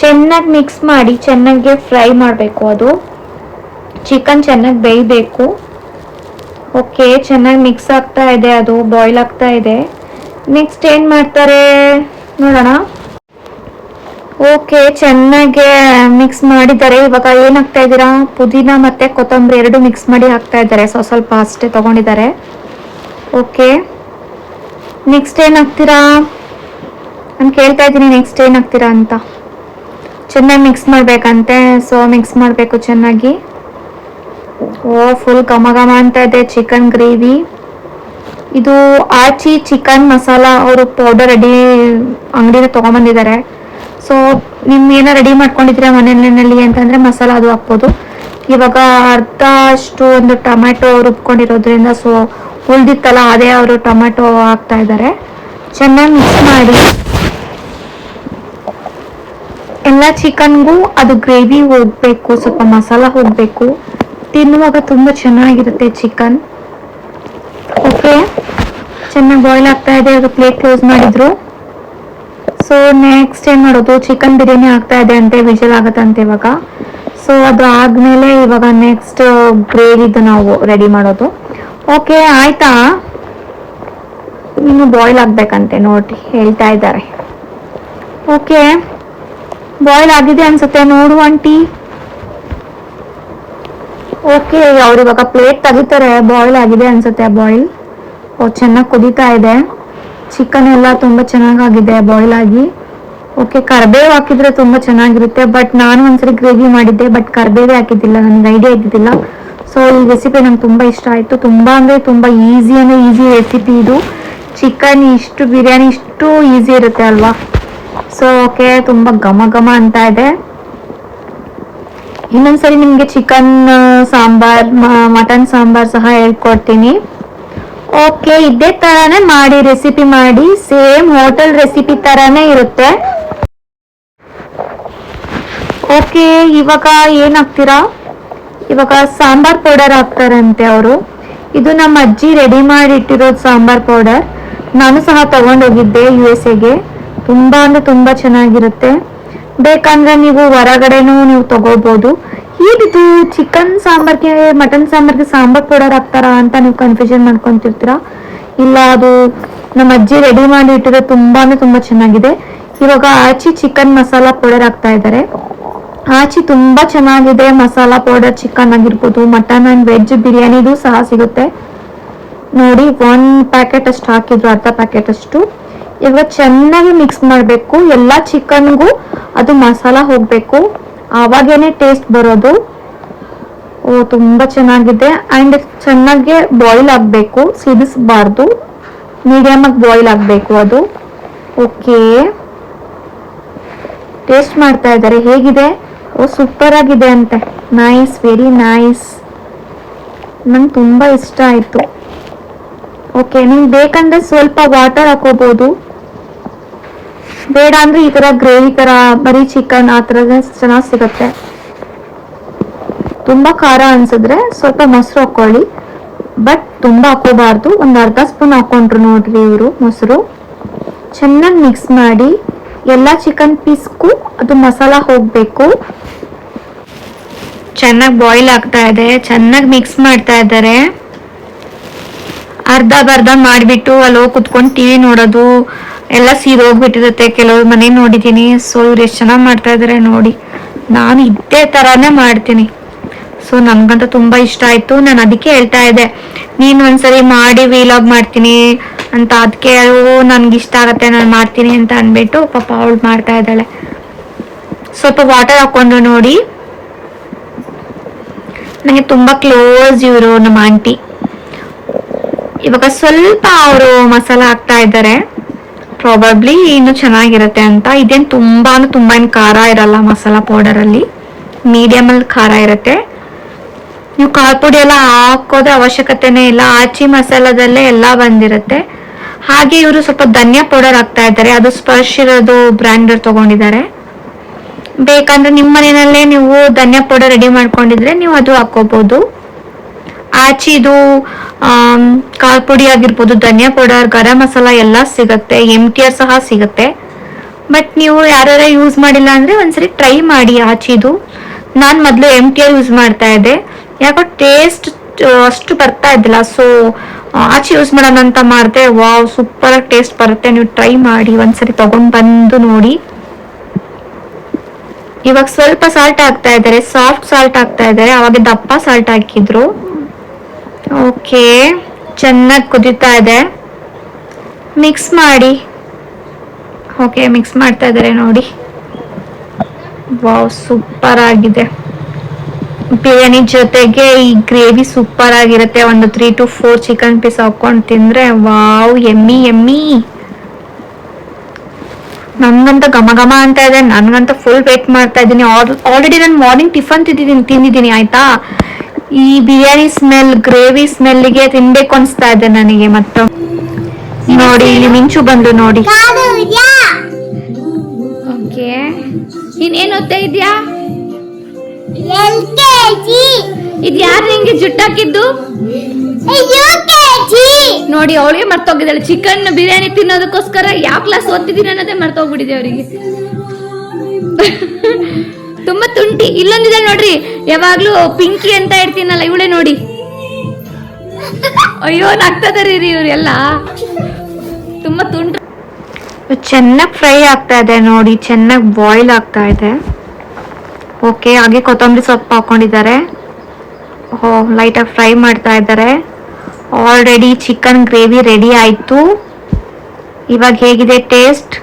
ಚೆನ್ನಾಗಿ ಮಿಕ್ಸ್ ಮಾಡಿ, ಚೆನ್ನಾಗಿ ಫ್ರೈ ಮಾಡಬೇಕು ಅದು. ಚಿಕನ್ ಚೆನ್ನಾಗಿ ಬೇಯಬೇಕು. ಓಕೆ ಚೆನ್ನಾಗಿ ಮಿಕ್ಸ್ ಆಗ್ತಾ ಇದೆ ಅದು ಬಾಯ್ಲ್ ಆಗ್ತಾ ಇದೆ. ನೆಕ್ಸ್ಟ್ ಏನು ಮಾಡ್ತಾರೆ ನೋಡೋಣ. ಓಕೆ, ಚೆನ್ನಾಗೆ ಮಿಕ್ಸ್ ಮಾಡಿದ್ದಾರೆ. ಇವಾಗ ಏನ್ ಹಾಕ್ತಾ ಇದ್ದೀರಾ? ಪುದೀನ ಮತ್ತೆ ಕೊತ್ತಂಬರಿ ಎರಡು ಮಿಕ್ಸ್ ಮಾಡಿ ಹಾಕ್ತಾ ಇದ್ದಾರೆ. ಸೊ, ಸ್ವಲ್ಪ ಅಷ್ಟೇ ತಗೊಂಡಿದ್ದಾರೆ. ಓಕೆ. ನೆಕ್ಸ್ಟ್ ಏನ್ ಹಾಕ್ತೀರಾ ನಾನು ಕೇಳ್ತಾ ಇದ್ದೀನಿ ನೆಕ್ಸ್ಟ್ ಏನ್ ಹಾಕ್ತೀರಾ ಅಂತ. ಚೆನ್ನಾಗಿ ಮಿಕ್ಸ್ ಮಾಡಬೇಕಂತೆ. ಸೊ ಮಿಕ್ಸ್ ಮಾಡಬೇಕು ಚೆನ್ನಾಗಿ. ಓ ಫುಲ್ ಘಮ ಘಮ ಅಂತ ಇದೆ ಚಿಕನ್ ಗ್ರೇವಿ ಇದು ಆಚಿ ಚಿಕನ್ ಮಸಾಲ ಅವರು ಪೌಡರ್ ರೆಡಿ ಅಂಗಡಿನ ತಗೊಂಬಂದಿದ್ದಾರೆ ಸೊ ನಿಮ್ ಏನ ರೆಡಿ ಮಾಡ್ಕೊಂಡಿದ್ರೆ ಮನೆಯಲ್ಲಿ ಅಂತಂದ್ರೆ ಮಸಾಲಾ ಅದು ಹಾಕ್ಬೋದು. ಇವಾಗ ಅರ್ಧ ಅಷ್ಟು ಒಂದು ಟೊಮೆಟೊ ರುಬ್ಕೊಂಡಿರೋದ್ರಿಂದ ಸೊ ಉಳ್ದಿತ್ತಲ್ಲ ಅದೇ ಅವರು ಟೊಮೆಟೊ ಹಾಕ್ತಾ ಇದ್ದಾರೆ. ಚೆನ್ನಾಗಿ ಮಿಕ್ಸ್ ಮಾಡಿ. ಎಲ್ಲ ಚಿಕನ್ಗೂ ಅದು ಗ್ರೇವಿ ಹೋಗ್ಬೇಕು, ಸ್ವಲ್ಪ ಮಸಾಲ ಹೋಗ್ಬೇಕು. ತಿನ್ನುವಾಗ ತುಂಬ ಚೆನ್ನಾಗಿರುತ್ತೆ ಚಿಕನ್. ಓಕೆ ಚೆನ್ನಾಗಿ ಬಾಯ್ಲ್ ಆಗ್ತಾ ಇದೆ, ಅದು ಪ್ಲೇಟ್ ಕ್ಲೋಸ್ ಮಾಡಿದ್ರು. ಸೊ ನೆಕ್ಸ್ಟ್ ಏನ್ ಮಾಡೋದು? ಚಿಕನ್ ಬಿರಿಯಾನಿ ಆಗ್ತಾ ಇದೆ ಅಂತೆ ವಿಜಲ್ ಆಗತ್ತಂತೆ ಇವಾಗ. ಸೊ ಅದು ಆದ್ಮೇಲೆ ಇವಾಗ ನೆಕ್ಸ್ಟ್ ಗ್ರೇವಿದು ನಾವು ರೆಡಿ ಮಾಡೋದು. ಓಕೆ ಆಯ್ತಾ? ಇನ್ನು ಬಾಯ್ಲ್ ಆಗ್ಬೇಕಂತೆ, ನೋಡಿ, ಹೇಳ್ತಾ ಇದ್ದಾರೆ. ಓಕೆ ಬಾಯ್ಲ್ ಆಗಿದೆ ಅನ್ಸುತ್ತೆ, ನೋಡು ಆಂಟಿ ಓಕೆ ಅವ್ರು ಇವಾಗ ಪ್ಲೇಟ್ ತೆಗಿತಾರೆ ಬಾಯ್ಲ್ ಆಗಿದೆ ಅನ್ಸುತ್ತೆ ಬಾಯ್ಲ್ ಓ, ಚೆನ್ನಾಗಿ ಕುದೀತಾ ಇದೆ. ಚಿಕನ್ ಎಲ್ಲ ತುಂಬಾ ಚೆನ್ನಾಗಾಗಿದೆ ಬಾಯ್ಲ್ ಆಗಿ. ಓಕೆ ಕರ್ಬೇವು ಹಾಕಿದ್ರೆ ತುಂಬಾ ಚೆನ್ನಾಗಿರುತ್ತೆ ಬಟ್ ನಾನು ಒಂದ್ಸರಿ ಗ್ರೇವಿ ಮಾಡಿದ್ದೆ ಬಟ್ ಕರ್ಬೇವೇ ಹಾಕಿದ್ದಿಲ್ಲ, ನನಗೆ ಐಡಿಯಾ ಇದ್ದಿದ್ದಿಲ್ಲ. ಸೊ ಈ ರೆಸಿಪಿ ನಂಗೆ ತುಂಬಾ ಇಷ್ಟ ಆಯಿತು. ತುಂಬಾ ಅಂದ್ರೆ ತುಂಬಾ ಈಸಿ ಅಂದ್ರೆ ಈಸಿ ರೆಸಿಪಿ ಇದು. ಚಿಕನ್ ಇಷ್ಟು ಬಿರಿಯಾನಿ ಇಷ್ಟು ಈಸಿ ಇರುತ್ತೆ ಅಲ್ವಾ? ಸೊ ಓಕೆ ತುಂಬ ಘಮ ಘಮ ಅಂತ ಇದೆ. ಇನ್ನೊಂದ್ಸರಿ ನಿಮಗೆ ಚಿಕನ್ ಸಾಂಬಾರ್ ಮಟನ್ ಸಾಂಬಾರ್ ಸಹ ಹೇಳ್ಕೊಡ್ತೀನಿ. ಓಕೆ ಇದೇ ತರಾನೇ ಮಾಡಿ ರೆಸಿಪಿ ಮಾಡಿ. ಸೇಮ್ ಹೋಟೆಲ್ ರೆಸಿಪಿ ತರಾನೇ ಇರುತ್ತೆ. ಓಕೆ ಇವಾಗ ಏನ್ ಹಾಕ್ತೀರಾ? ಇವಾಗ ಸಾಂಬಾರ್ ಪೌಡರ್ ಹಾಕ್ತಾರಂತೆ ಅವರು. ಇದು ನಮ್ಮ ಅಜ್ಜಿ ರೆಡಿ ಮಾಡಿ ಇಟ್ಟಿರೋದು ಸಾಂಬಾರ್ ಪೌಡರ್ ನಾನು ಸಹ ತಗೊಂಡೋಗಿದ್ದೆ ಯು ಎಸ್ ಎಗೆ ತುಂಬಾ ಅಂದ್ರೆ ತುಂಬಾ ಚೆನ್ನಾಗಿರುತ್ತೆ. ಬೇಕಂದ್ರೆ ನೀವು ಹೊರಗಡೆನೂ ನೀವು ತಗೋಬಹುದು ಏನಿದು? ಚಿಕನ್ ಸಾಂಬಾರ್ಗೆ ಮಟನ್ ಸಾಂಬಾರ್ಗೆ ಸಾಂಬಾರ್ ಪೌಡರ್ ಹಾಕ್ತಾರಾ ಅಂತ ನೀವು ಕನ್ಫ್ಯೂಷನ್ ಮಾಡ್ಕೊಂತಿರ್ತೀರಾ? ಇಲ್ಲ, ಅದು ನಮ್ಮ ಅಜ್ಜಿ ರೆಡಿ ಮಾಡಿ ಇಟ್ಟಿರೋ ತುಂಬಾನೇ ತುಂಬಾ ಚೆನ್ನಾಗಿದೆ. ಇವಾಗ ಆಚಿ ಚಿಕನ್ ಮಸಾಲಾ ಪೌಡರ್ ಹಾಕ್ತಾ ಇದ್ದಾರೆ. ಆಚಿ ತುಂಬಾ ಚೆನ್ನಾಗಿದೆ ಮಸಾಲಾ ಪೌಡರ್ ಚಿಕನ್ ಆಗಿರ್ಬೋದು ಮಟನ್ ಅಂಡ್ ವೆಜ್ ಬಿರಿಯಾನಿದು ಸಹ ಸಿಗುತ್ತೆ. ನೋಡಿ ಒನ್ ಪ್ಯಾಕೆಟ್ ಅಷ್ಟು ಹಾಕಿದ್ರು, ಅರ್ಧ ಪ್ಯಾಕೆಟ್ ಅಷ್ಟು. ಇವಾಗ ಚೆನ್ನಾಗಿ ಮಿಕ್ಸ್ ಮಾಡಬೇಕು. ಎಲ್ಲ ಚಿಕನ್ಗೂ ಅದು ಮಸಾಲ ಹೋಗ್ಬೇಕು. ಆವಾಗೇನೆ ಟೇಸ್ಟ್ ಬರೋದು. ಓ, ತುಂಬಾ ಚೆನ್ನಾಗಿದೆ. ಅಂಡ್ ಚೆನ್ನಾಗಿ ಬಾಯ್ಲ್ ಆಗಬೇಕು, ಸಿದಿಸಬಾರ್ದು. ಮೀಡಿಯಮ್ ಆಗಿ ಬಾಯ್ಲ್ ಆಗಬೇಕು ಅದು. ಓಕೆ ಟೇಸ್ಟ್ ಮಾಡ್ತಾ ಇದ್ದಾರೆ. ಹೇಗಿದೆ? ಓ ಸೂಪರ್ ಆಗಿದೆ ಅಂತೆ. ನೈಸ್ ವೆರಿ ನೈಸ್ ನಂಗೆ ತುಂಬಾ ಇಷ್ಟ ಆಯ್ತು. ಓಕೆ ನಿಮ್ಗೆ ಬೇಕಂದ್ರೆ ಸ್ವಲ್ಪ ವಾಟರ್ ಹಾಕೋಬಹುದು ಬೇಡ ಅಂದ್ರೆ ಈ ತರ ಗ್ರೇವಿ ತರ ಬರೀ ಚಿಕನ್ ಆ ಥರದ ಚೆನ್ನಾಗಿ ಸಿಗತ್ತೆ. ತುಂಬಾ ಖಾರ ಅನ್ಸಿದ್ರೆ ಸ್ವಲ್ಪ ಮೊಸರು ಹಾಕೊಳ್ಳಿ ಬಟ್ ತುಂಬಾ ಹಾಕೋಬಾರ್ದು ಒಂದ್ ಅರ್ಧ ಸ್ಪೂನ್ ಹಾಕೊಂಡ್ರು ನೋಡ್ರಿ ಇವರು ಮೊಸರು. ಚೆನ್ನಾಗಿ ಮಿಕ್ಸ್ ಮಾಡಿ ಎಲ್ಲ ಚಿಕನ್ ಪೀಸ್ಗೂ ಅದು ಮಸಾಲ ಹೋಗ್ಬೇಕು. ಚೆನ್ನಾಗಿ ಬಾಯ್ಲ್ ಆಗ್ತಾ ಇದೆ. ಚೆನ್ನಾಗಿ ಮಿಕ್ಸ್ ಮಾಡ್ತಾ ಇದ್ದಾರೆ. ಅರ್ಧ ಬರ್ಧ ಮಾಡಿಬಿಟ್ಟು ಅಲ್ಲಿ ಹೋಗಿ ಕುತ್ಕೊಂಡು ಟಿವಿ ನೋಡೋದು. ಎಲ್ಲ ಸೀರೆ ಹೋಗ್ಬಿಟ್ಟಿರುತ್ತೆ. ಕೆಲವ್ರು ಮನೆ ನೋಡಿದ್ದೀನಿ. ಸೊ ಇವ್ರು ಎಷ್ಟು ಚೆನ್ನಾಗಿ ಮಾಡ್ತಾ ಇದ್ದಾರೆ ನೋಡಿ. ನಾನು ಇದೇ ಥರಾನೇ ಮಾಡ್ತೀನಿ. ಸೊ ನನಗಂತೂ ತುಂಬಾ ಇಷ್ಟ ಆಯ್ತು. ನಾನು ಅದಕ್ಕೆ ಹೇಳ್ತಾ ಇದ್ದೆ. ನೀನು ಒಂದ್ಸರಿ ಮಾಡಿ ವೀಲಾಗ್ ಮಾಡ್ತೀನಿ ಅಂತ. ಅದಕ್ಕೆ ನನ್ಗೆ ಇಷ್ಟ ಆಗತ್ತೆ, ನಾನು ಮಾಡ್ತೀನಿ ಅಂತ ಅಂದ್ಬಿಟ್ಟು ಪಾಪ ಅವಳು ಮಾಡ್ತಾ ಇದ್ದಾಳೆ. ಸ್ವಲ್ಪ ವಾಟರ್ ಹಾಕೊಂಡು ನೋಡಿ. ನನಗೆ ತುಂಬಾ ಕ್ಲೋಸ್ ಇವರು ನಮ್ಮ ಆಂಟಿ ಇವಾಗ ಸ್ವಲ್ಪ ಅವರು ಮಸಾಲ ಹಾಕ್ತಾ ಇದ್ದಾರೆ. ಪ್ರಾಬಬ್ಲಿ ಇನ್ನು ಚೆನ್ನಾಗಿರುತ್ತೆ ಅಂತ. ಇದೇನು ತುಂಬಾ ತುಂಬಾ ಏನು ಖಾರ ಇರಲ್ಲ ಮಸಾಲ ಪೌಡರ್ ಅಲ್ಲಿ. ಮೀಡಿಯಂ ಅಲ್ಲಿ ಖಾರ ಇರುತ್ತೆ. ನೀವು ಖಾರ ಪುಡಿ ಎಲ್ಲ ಹಾಕೋದ ಅವಶ್ಯಕತೆನೇ ಇಲ್ಲ. ಆಚಿ ಮಸಾಲದಲ್ಲೇ ಎಲ್ಲ ಬಂದಿರುತ್ತೆ. ಹಾಗೆ ಇವರು ಸ್ವಲ್ಪ ಧನಿಯಾ ಪೌಡರ್ ಹಾಕ್ತಾ ಇದ್ದಾರೆ. ಅದು ಸ್ಪರ್ಶ ಇರೋದು ಬ್ರ್ಯಾಂಡ್ ತಗೊಂಡಿದ್ದಾರೆ. ಬೇಕಂದ್ರೆ ನಿಮ್ಮ ಮನೆಯಲ್ಲೇ ನೀವು ಧನಿಯಾ ಪೌಡರ್ ರೆಡಿ ಮಾಡ್ಕೊಂಡಿದ್ರೆ ನೀವು ಅದು ಹಾಕೋಬಹುದು ಆಚಿದು ಖಾರ ಪುಡಿ ಆಗಿರ್ಬೋದು, ಧನಿಯಾ ಪೌಡರ್, ಗರಂ ಮಸಾಲ ಎಲ್ಲ ಸಿಗುತ್ತೆ ಎಂ ಟಿ ಆರ್ ಸಹ ಸಿಗುತ್ತೆ. ಬಟ್ ನೀವು ಯಾರ್ಯಾರ ಯೂಸ್ ಮಾಡಿಲ್ಲ ಅಂದ್ರೆ ಒಂದ್ಸರಿ ಟ್ರೈ ಮಾಡಿ ಆಚಿದು. ನಾನು ಮೊದಲು ಎಂ ಟಿ ಆರ್ ಯೂಸ್ ಮಾಡ್ತಾ ಇದ್ದೆ. ಯಾಕೋ ಟೇಸ್ಟ್ ಅಷ್ಟು ಬರ್ತಾ ಇದ್ದಿಲ್ಲ. ಸೊ ಆಚೆ ಯೂಸ್ ಮಾಡೋಣ ಅಂತ ಮಾಡಿದೆ. ವಾವ್ ಸೂಪರ್ ಆಗಿ ಟೇಸ್ಟ್ ಬರುತ್ತೆ. ನೀವು ಟ್ರೈ ಮಾಡಿ, ಒಂದ್ಸರಿ ತಗೊಂಡ್ ಬಂದು ನೋಡಿ. ಇವಾಗ ಸ್ವಲ್ಪ ಸಾಲ್ಟ್ ಆಗ್ತಾ ಇದ್ದಾರೆ. ಸಾಫ್ಟ್ ಸಾಲ್ಟ್ ಆಗ್ತಾ ಇದ್ದಾರೆ. ಅವಾಗ ದಪ್ಪ ಸಾಲ್ಟ್ ಹಾಕಿದ್ರು. ಓಕೆ, ಚೆನ್ನಾಗಿ ಕುದೀತಾ ಇದೆ. ಮಿಕ್ಸ್ ಮಾಡಿ. ಓಕೆ ಮಿಕ್ಸ್ ಮಾಡ್ತಾ ಇದ್ದಾರೆ ನೋಡಿ. ವಾವ್ ಸೂಪರ್ ಆಗಿದೆ. ಬಿರಿಯಾನಿ ಜೊತೆಗೆ ಈ ಗ್ರೇವಿ ಸೂಪರ್ ಆಗಿರುತ್ತೆ. ಒಂದು three to four chicken piece ಹಾಕೊಂಡು ತಿಂದರೆ ವಾವ್ ಎಮ್ಮಿ ಎಮ್ಮಿ ನನಗಂತ ಘಮ ಘಮ ಅಂತ ಇದೆ. ನನಗಂತ ಫುಲ್ ವೇಟ್ ಮಾಡ್ತಾ ಇದ್ದೀನಿ. ಆಲ್ರೆಡಿ ನಾನು ಮಾರ್ನಿಂಗ್ ಟಿಫನ್ ತಿಂದಿದ್ದೀನಿ ತಿಂದಿದ್ದೀನಿ, ಆಯ್ತಾ? ಈ ಬಿರಿಯಾನಿ ಸ್ಮೆಲ್ ಗ್ರೇವಿ ಸ್ಮೆಲ್ಗೆ ತಿನ್ಬೇಕು ಅನ್ಸ್ತಾ ಇದೆ ನನಗೆ ಮತ್ತೆ. ನೋಡಿ ಇಲ್ಲಿ ಮಿಂಚು ಬಂದು ನೋಡಿ. ಓಕೆ. ನೀನೇನು ಏನ್ ಓದ್ತಾ ಇದ್ಯಾ? ಇದು ಯಾರು ನಿಂಗೆ ಜುಟ್ಟಾಕಿದ್ದು ನೋಡಿ ಅವಳಿಗೆ ಮರ್ತೋಗಿದ್ದಾಳೆ. ಚಿಕನ್ ಬಿರಿಯಾನಿ ತಿನ್ನೋದಕ್ಕೋಸ್ಕರ ಯಾವ ಕ್ಲಾಸ್ ಓದ್ತಿದ್ದೀನಿ ಅನ್ನೋದೇ ಮರ್ತೋಗ್ಬಿಟ್ಟಿದೆ ಅವರಿಗೆ. ತುಂಬಾ ತುಂಟಿ. ಇಲ್ಲೊಂದಿದೆ ನೋಡ್ರಿ. ಯಾವಾಗ್ಲೂ ಪಿಂಕಿ ಅಂತ ಇಡ್ತೀನಲ್ಲ ಇವಳೆ ನೋಡಿ. ಅಯ್ಯೋ ನಗ್ತದಾರಿ ಇವ್ರೆಲ್ಲ. ತುಂಬಾ ತುಂಟ. ಚೆನ್ನಾಗಿ ಫ್ರೈ ಆಗ್ತಾ ಇದೆ ನೋಡಿ, ಚೆನ್ನಾಗಿ ಬಾಯ್ಲ್ ಆಗ್ತಾ ಇದೆ. ಓಕೆ ಹಾಗೆ ಕೊತ್ತಂಬರಿ ಸೊಪ್ಪು ಹಾಕೊಂಡಿದ್ದಾರೆ. ಓ ಲೈಟಾಗಿ ಫ್ರೈ ಮಾಡ್ತಾ ಇದ್ದಾರೆ. ಆಲ್ರೆಡಿ ಚಿಕನ್ ಗ್ರೇವಿ ರೆಡಿ ಆಯಿತು. ಇವಾಗ ಹೇಗಿದೆ ಟೇಸ್ಟ್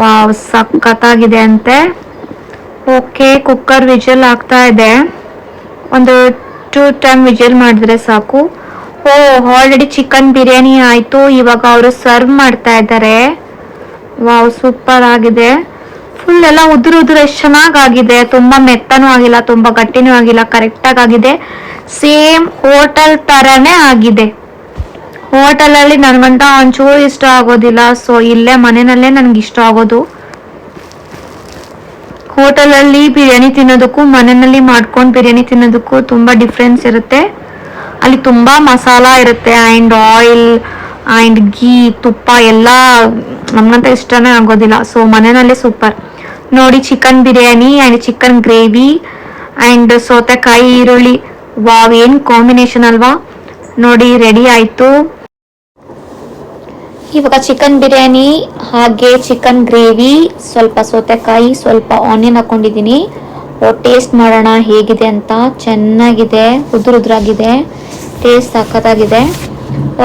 ವಾವ್ ಸಖತ್ತಾಗಿದೆ ಅಂತೆ. ಓಕೆ, ಕುಕ್ಕರ್ ವಿಜಲ್ ಆಗ್ತಾ ಇದೆ. ಒಂದು ಟೂ ಟೈಮ್ ವಿಜಲ್ ಮಾಡಿದ್ರೆ ಸಾಕು. ಓ ಆಲ್ರೆಡಿ ಚಿಕನ್ ಬಿರಿಯಾನಿ ಆಯಿತು. ಇವಾಗ ಅವರು ಸರ್ವ್ ಮಾಡ್ತಾ ಇದ್ದಾರೆ. ವಾವ್ ಸೂಪರ್ ಆಗಿದೆ. ಫುಲ್ ಎಲ್ಲ ಉದುರು ಉದುರು ಎಷ್ಟು ಚೆನ್ನಾಗಾಗಿದೆ. ತುಂಬ ಮೆತ್ತನೂ ಆಗಿಲ್ಲ, ತುಂಬ ಗಟ್ಟಿನೂ ಆಗಿಲ್ಲ ಕರೆಕ್ಟಾಗಿ ಆಗಿದೆ. ಸೇಮ್ ಹೋಟೆಲ್ ತರನೇ ಆಗಿದೆ. ಹೋಟೆಲಲ್ಲಿ ನನಗಂತ ಒಂಚೂರು ಇಷ್ಟ ಆಗೋದಿಲ್ಲ. ಸೊ ಇಲ್ಲೇ ಮನೆಯಲ್ಲೇ ನನಗೆ ಇಷ್ಟ ಆಗೋದು. ಹೋಟೆಲಲ್ಲಿ ಬಿರಿಯಾನಿ ತಿನ್ನೋದಕ್ಕೂ, ಮನೆಯಲ್ಲಿ ಮಾಡ್ಕೊಂಡು ಬಿರಿಯಾನಿ ತಿನ್ನೋದಕ್ಕೂ ತುಂಬ ಡಿಫ್ರೆನ್ಸ್ ಇರುತ್ತೆ. ಅಲ್ಲಿ ತುಂಬ ಮಸಾಲ ಇರುತ್ತೆ ಆ್ಯಂಡ್ ಆಯಿಲ್ ಆ್ಯಂಡ್ ಗೀ ತುಪ್ಪ ಎಲ್ಲ ನಮಗಂತ ಇಷ್ಟನೇ ಆಗೋದಿಲ್ಲ. ಸೊ ಮನೆಯಲ್ಲೇ ಸೂಪರ್ ನೋಡಿ chicken biryani and chicken gravy and ಸೌತೆಕಾಯಿ, ಈರುಳ್ಳಿ. ವಾವ್ ಏನು ಕಾಂಬಿನೇಷನ್ ಅಲ್ವಾ? ನೋಡಿ ರೆಡಿ ಆಯಿತು. ಇವಾಗ ಚಿಕನ್ ಬಿರಿಯಾನಿ ಹಾಗೆ ಚಿಕನ್ ಗ್ರೇವಿ ಸ್ವಲ್ಪ ಸೌತೆಕಾಯಿ, ಸ್ವಲ್ಪ ಆನಿಯನ್ ಹಾಕೊಂಡಿದ್ದೀನಿ. ಟೇಸ್ಟ್ ಮಾಡೋಣ ಹೇಗಿದೆ ಅಂತ. ಚೆನ್ನಾಗಿದೆ, ಉದುರು ಉದುರಾಗಿದೆ. ಟೇಸ್ಟ್ ಸಖತ್ತಾಗಿದೆ.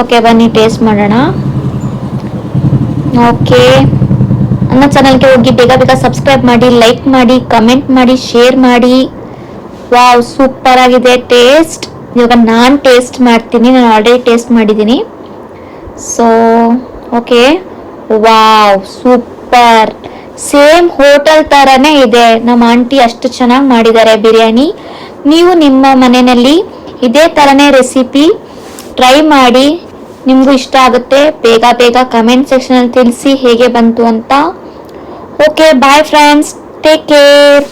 ಓಕೆ ಬನ್ನಿ ಟೇಸ್ಟ್ ಮಾಡೋಣ. ಓಕೆ ನನ್ನ ಚಾನಲ್ಗೆ ಹೋಗಿ ಬೇಗ ಬೇಗ ಸಬ್ಸ್ಕ್ರೈಬ್ ಮಾಡಿ ಲೈಕ್ ಮಾಡಿ ಕಮೆಂಟ್ ಮಾಡಿ ಶೇರ್ ಮಾಡಿ. ವಾವ್ ಸೂಪರ್ ಆಗಿದೆ ಟೇಸ್ಟ್ ಇವಾಗ ನಾನು ಟೇಸ್ಟ್ ಮಾಡ್ತೀನಿ, ನಾನು ಆಲ್ರೆಡಿ ಟೇಸ್ಟ್ ಮಾಡಿದ್ದೀನಿ. So okay? Wow, super. Same hotel ತರನೇ ಇದೆ. ನಮ್ಮ ಆಂಟಿ ಅಷ್ಟು ಚೆನ್ನಾಗಿ ಮಾಡಿದ್ದಾರೆ ಬಿರಿಯಾನಿ. ನೀವು ನಿಮ್ಮ ಮನೆಯಲ್ಲಿ ಇದೇ ತರನೇ ರೆಸಿಪಿ ಟ್ರೈ ಮಾಡಿ. ನಿಮಗೂ ಇಷ್ಟ ಆಗುತ್ತೆ. ಬೇಗ ಬೇಗ ಕಮೆಂಟ್ ಸೆಕ್ಷನಲ್ಲಿ ತಿಳಿಸಿ ಹೇಗೆ ಬಂತು ಅಂತ. Okay, bye friends. Take care.